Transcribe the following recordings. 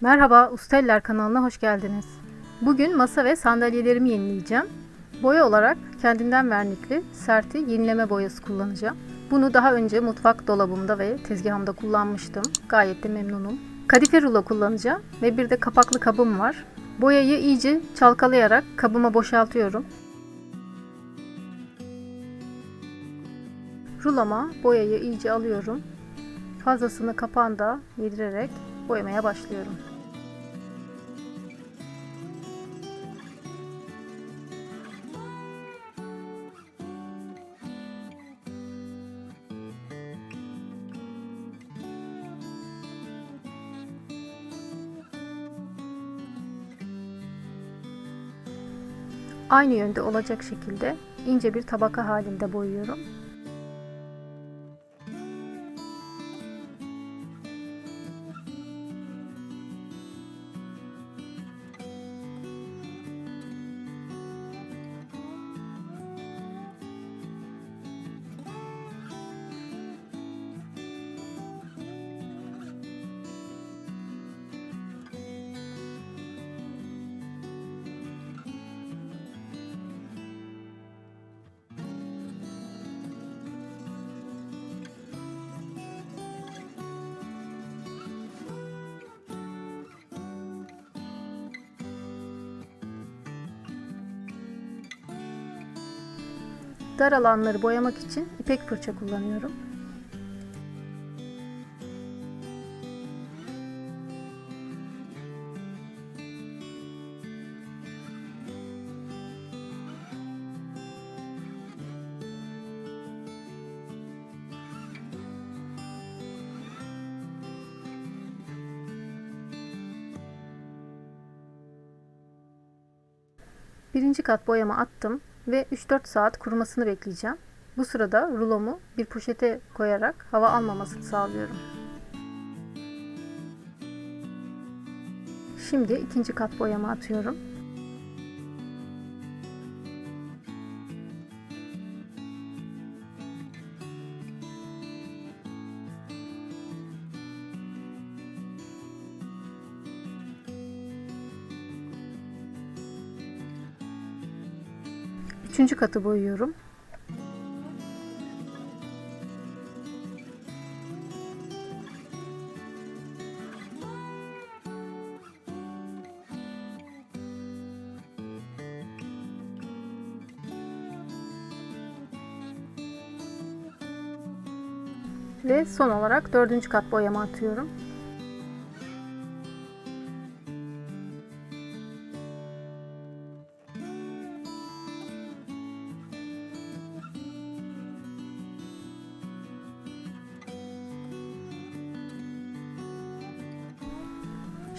Merhaba, Usteller kanalına hoş geldiniz. Bugün masa ve sandalyelerimi yenileyeceğim. Boya olarak kendinden vernikli serti yenileme boyası kullanacağım. Bunu daha önce mutfak dolabımda ve tezgahımda kullanmıştım. Gayet de memnunum. Kadife rulo kullanacağım ve bir de kapaklı kabım var. Boyayı iyice çalkalayarak kabıma boşaltıyorum. Rulama boyayı iyice alıyorum. Fazlasını kapağında yedirerek boyamaya başlıyorum. Aynı yönde olacak şekilde ince bir tabaka halinde boyuyorum. Dar alanları boyamak için ipek fırça kullanıyorum. Birinci kat boyama attım ve 3-4 saat kurumasını bekleyeceğim. Bu sırada rulomu bir poşete koyarak hava almamasını sağlıyorum. Şimdi ikinci kat boyama atıyorum. Üçüncü katı boyuyorum. Ve son olarak dördüncü kat boyama atıyorum.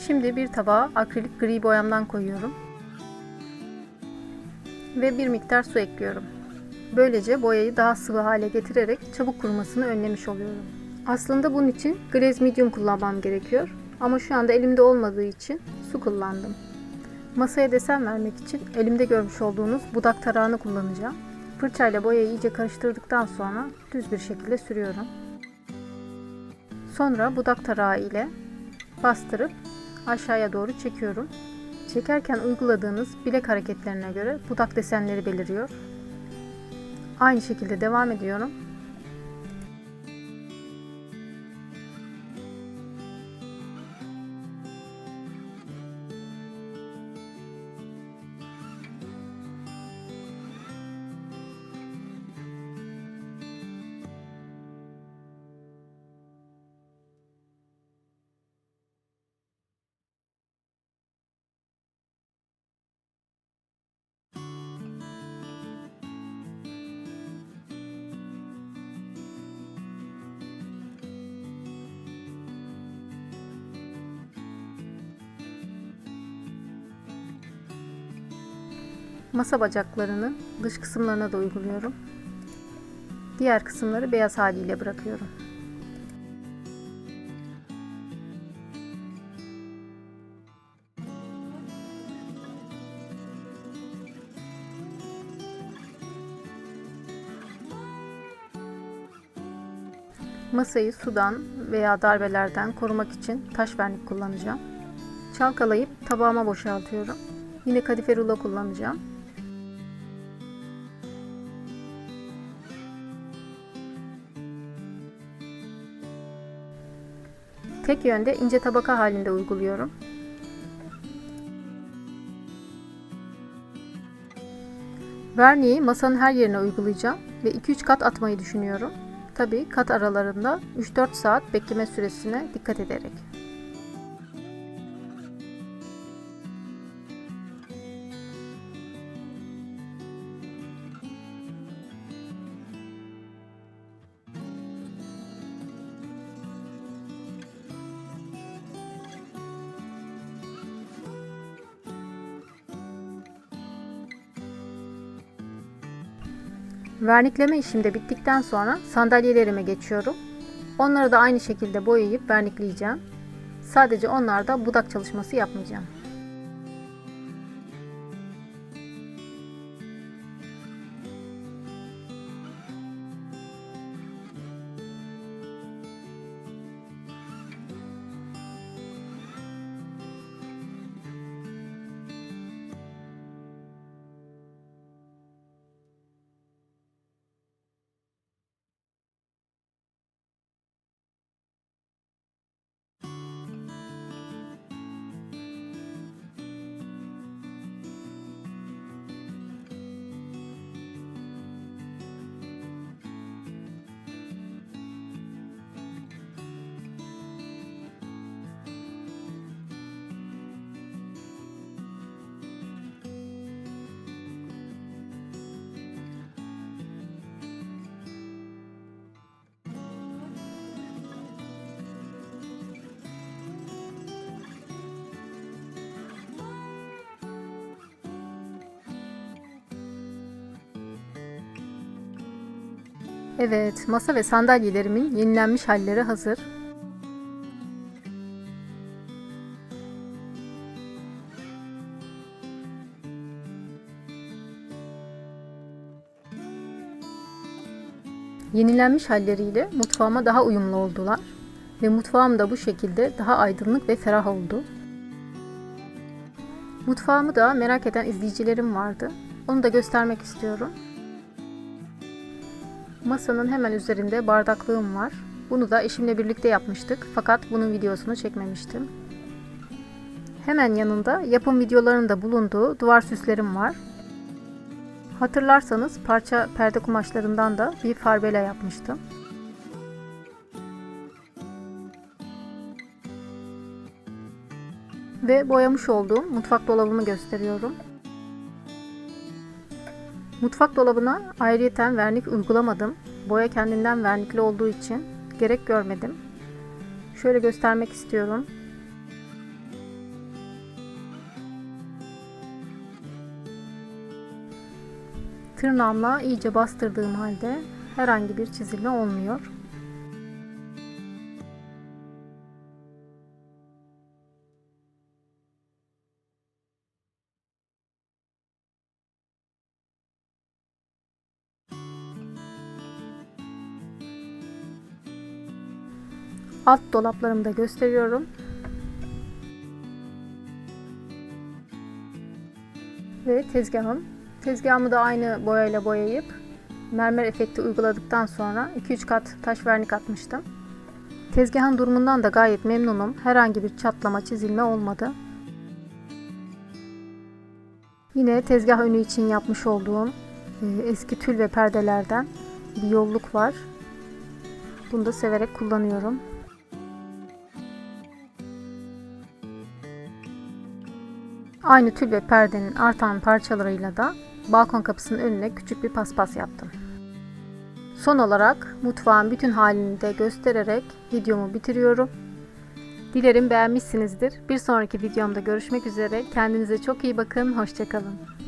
Şimdi bir tabağa akrilik gri boyamdan koyuyorum. Ve bir miktar su ekliyorum. Böylece boyayı daha sıvı hale getirerek çabuk kurumasını önlemiş oluyorum. Aslında bunun için glaze medium kullanmam gerekiyor. Ama şu anda elimde olmadığı için su kullandım. Masaya desen vermek için elimde görmüş olduğunuz budak tarağını kullanacağım. Fırçayla boyayı iyice karıştırdıktan sonra düz bir şekilde sürüyorum. Sonra budak tarağı ile bastırıp aşağıya doğru çekiyorum. Çekerken uyguladığınız bilek hareketlerine göre budak desenleri beliriyor. Aynı şekilde devam ediyorum. Masa bacaklarının dış kısımlarına da uyguluyorum. Diğer kısımları beyaz haliyle bırakıyorum. Masayı sudan veya darbelerden korumak için taş vernik kullanacağım. Çalkalayıp tabağıma boşaltıyorum. Yine kadife rulo kullanacağım. Tek yönde ince tabaka halinde uyguluyorum. Verniği masanın her yerine uygulayacağım ve 2-3 kat atmayı düşünüyorum. Tabi kat aralarında 3-4 saat bekleme süresine dikkat ederek. Vernikleme işim de bittikten sonra sandalyelerime geçiyorum. Onları da aynı şekilde boyayıp vernikleyeceğim. Sadece onlarda budak çalışması yapmayacağım. Evet, masa ve sandalyelerimin yenilenmiş halleri hazır. Yenilenmiş halleriyle mutfağıma daha uyumlu oldular ve mutfağım da bu şekilde daha aydınlık ve ferah oldu. Mutfağımı da merak eden izleyicilerim vardı. Onu da göstermek istiyorum. Masanın hemen üzerinde bardaklığım var. Bunu da eşimle birlikte yapmıştık fakat bunun videosunu çekmemiştim. Hemen yanında yapım videolarında bulunduğu duvar süslerim var. Hatırlarsanız parça perde kumaşlarından da bir farbela yapmıştım. Ve boyamış olduğum mutfak dolabımı gösteriyorum. Mutfak dolabına ayrıyeten vernik uygulamadım. Boya kendinden vernikli olduğu için gerek görmedim. Şöyle göstermek istiyorum. Tırnağımla iyice bastırdığım halde herhangi bir çizilme olmuyor. Alt dolaplarımı da gösteriyorum. Ve tezgahım. Tezgahımı da aynı boyayla boyayıp mermer efekti uyguladıktan sonra 2-3 kat taş vernik atmıştım. Tezgahın durumundan da gayet memnunum. Herhangi bir çatlama, çizilme olmadı. Yine tezgah önü için yapmış olduğum eski tül ve perdelerden bir yolluk var. Bunu da severek kullanıyorum. Aynı tül ve perdenin artan parçalarıyla da balkon kapısının önüne küçük bir paspas yaptım. Son olarak mutfağın bütün halini de göstererek videomu bitiriyorum. Dilerim beğenmişsinizdir. Bir sonraki videomda görüşmek üzere. Kendinize çok iyi bakın. Hoşçakalın.